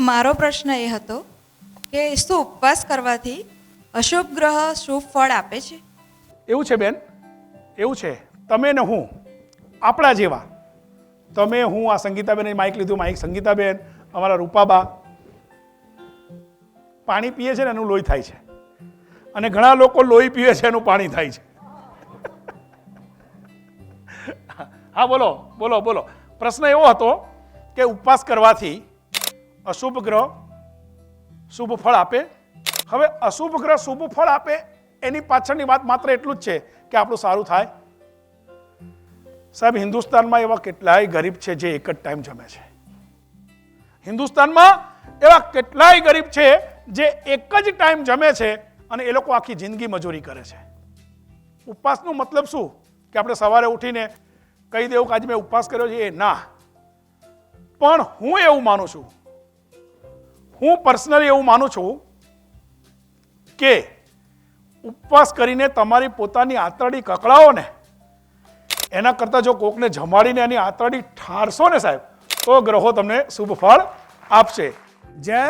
મારો પ્રશ્ન એ હતો કે શું ઉપવાસ કરવાથી અશુભ ગ્રહ શુભ ફળ આપે છે? એવું છે બેન, એવું છે. તમે ને હું, આપણા જેવા. તમે, હું, આ સંગીતાબેન માઇક લીધું માઇક સંગીતાબેન, અમારા રૂપાબા. પાણી પીએ છે ને, એનું લોહી થાય છે. અને ઘણા લોકો લોહી પીવે છે, એનું પાણી થાય છે. હા, બોલો બોલો બોલો. પ્રશ્ન એવો હતો કે ઉપવાસ કરવાથી અશુભ ગ્રહ શુભ ફળ આપે. હવે અશુભ ગ્રહ શુભ ફળ આપે એની પાછળની વાત માત્ર એટલું જ છે કે આપણું સારું થાય. સાહેબ, હિન્દુસ્તાનમાં એવા કેટલાય ગરીબ છે જે એક જ ટાઈમ જમે છે. હિન્દુસ્તાનમાં એવા કેટલાય ગરીબ છે જે એક જ ટાઈમ જમે છે અને એ લોકો આખી જિંદગી મજૂરી કરે છે. ઉપવાસનો મતલબ શું? કે આપણે સવારે ઉઠીને કહી દેવું કે આજે મેં ઉપવાસ કર્યો છે. એ ના. પણ હું એવું માનું છું હું પર્સનલી એવું માનું છું કે ઉપવાસ કરીને તમારી પોતાની આંતરડી કકડાવો ને એના કરતાં જો કોકને જમાડીને એની આંતરડી ઠારશો ને સાહેબ, તો ગ્રહો તમને શુભ ફળ આપશે. જય